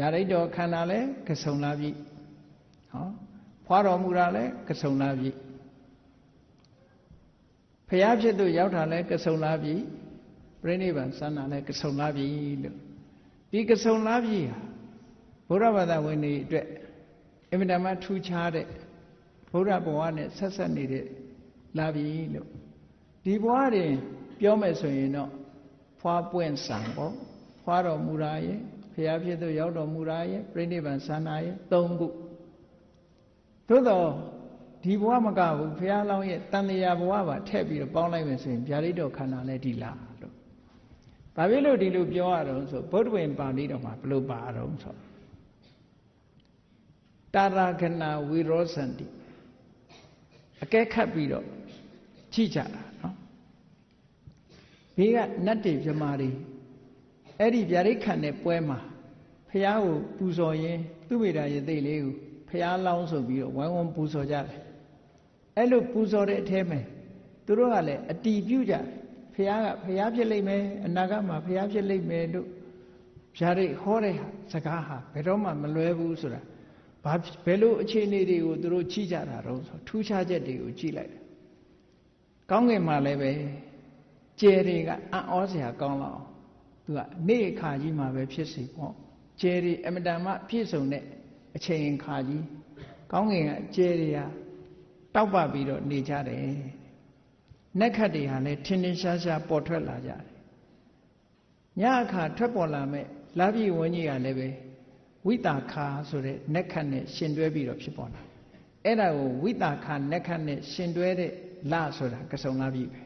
ဗျာဒိတ်တော်ခန္ဓာလဲကဆုံလားပြည့်ဟောဖွားတော်မူတာလဲကဆုံလားပြည့်ဖျားဖြစ်သူရောက်တာလဲကဆုံလားပြည့်ပြိဋိဘံစံတာလဲကဆုံလားပြည့်လို့ဒီကဆုံလားပြည့်ဟာဘုရားဘာသာဝင်တွေအတွက်အင်မတန်မှထူးခြားတဲ့ဘုရားဘဝနဲ့ဆက်ဆက်နေတဲ့လာပြီလို့ဒီဘဝတွင်ပြောမယ်ဆိုရင်တော့ဖွာပွင့်ဆံပေါ့ဖွာတော်မူတာရဲ့ ဖျားဖြစ်သူရောက်တော်မူတာရဲ့ပြိဋိဘံစံတာရဲ့၃ခုသို့တော့ဒီဘဝမကဘူးဘုရားလောင်းရဲ့တန်လျာဘဝပါထည့်ပြီးတော့ပေါင်းလိုက်မယ်ဆိုရင်ဗျာဒိတ်တော်ခန္ဓာလည်းဒီလားလို့။ဘာဖြစ်လို့ဒီလိုပြောရတော့ဆိုဗုဒ္ဓဝင်ပါဠိတော်မှာဘလို့ပါတော့ဆိုတာရခဏဝိရောစန္တိအကဲခတ်ပြီးတော့ကြည့်ကြတာနော်။ဘေးကနတ်တွေပြမာတွေအဲ့ဒီဗျာဒိတ်ခံတဲ့ပွဲမှာ ဖះကိုပူဇော်ရင်းသူ့မိတာရဲ့သိလေးကိုဖះလောင်းဆိုပြီးတော့ဝိုင်းဝန်းပူဇော်ကြတယ်အဲ့လိုပူဇော်တဲ့အထဲမှာသူတို့ကလည်းအတီးပြုကြတယ်ဖះကဖះဖြစ်လိမ့်မယ်အနာဂတ်မှာဖះဖြစ်လိမ့်မယ်လို့ဗျာဒိတ်ဟောတဲ့စကားဟာဘယ်တော့မှမလွဲဘူးဆိုတာဘာဘယ်လိုအခြေအနေတွေကိုသူတို့ချိကြတာတော့ဆိုထူးခြားချက်တွေကိုကြည့်လိုက်တယ်ကောင်းငင်မှာလည်းပဲကျယ်တွေကအံ့ဩစရာကောင်းလောက်အောင်သူကနေ့အခါကြီးမှာပဲဖြစ်စီပေါ့ ကျယ်တွေအမတန်မှပြည့်စုံတဲ့အချိန်ခါကြီးကောင်းငင်ကကျယ်တွေကတောက်ပပြီးတော့နေကြတယ်နက်ခတ်တွေဟာလည်းထင်းထင်းရှားရှားပေါ်ထွက်လာကြတယ်ညအခါထွက်ပေါ်လာမဲ့လာပြီဝန်းကြီးကလည်းပဲဝိတာခါဆိုတဲ့နက်ခတ်နဲ့ရှင်တွဲပြီးတော့ဖြစ်ပေါ်လာအဲ့ဒါကိုဝိတာခါနက်ခတ်နဲ့ရှင်တွဲတဲ့လဆိုတာကစုံလာပြီပဲ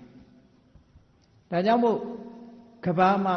ဒါကြောင့်မို့ကဘာမှာ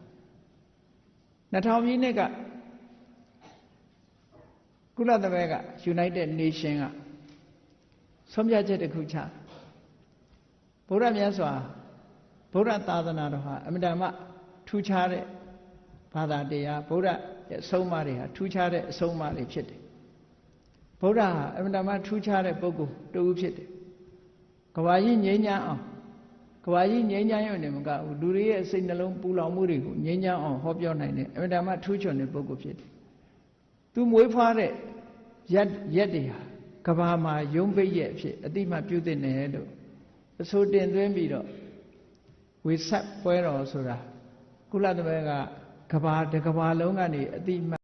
2000ပြည့်နှစ်ကကုလသမဂ္ဂ United Nation ကဆုံးဖြတ်ချက်တစ်ခုချဗုဒ္ဓမြတ်စွာဗုဒ္ဓသာသနာတော်ဟာအမြဲတမ်းထူးခြားတဲ့ဘာသာတရားဗုဒ္ဓရဲ့အဆုံးအမတွေဟာထူးခြားတဲ့အဆုံးအမတွေဖြစ်တယ်ဗုဒ္ဓဟာအမြဲတမ်းထူးခြားတဲ့ပုဂ္ဂိုလ်တူဖြစ်တယ်ကဘာကြီးငြိမ်းချမ်းအောင် ကဘာကြီးငြိမ်းချမ်းရုံနဲ့မကဘူးလူတွေရဲ့စိတ်နှလုံးပူလောင်မှုတွေကိုငြိမ်းချမ်းအောင်ဟောပြောနိုင်တယ်အမြဲတမ်းထူးချွန်တဲ့ပုဂ္ဂိုလ်ဖြစ်တယ်သူမွေးဖွားတဲ့ရက်ရက်တွေဟာကဘာမှာယုံပိတ်ရဲ့အဖြစ်အတိမပြုသင့်တယ်လို့အဆိုတင်သွင်းပြီးတော့ဝေဆက်ပွဲတော်ဆိုတာကုလသမဂ္ဂကဘာတကဘာလုံးကနေအတိမ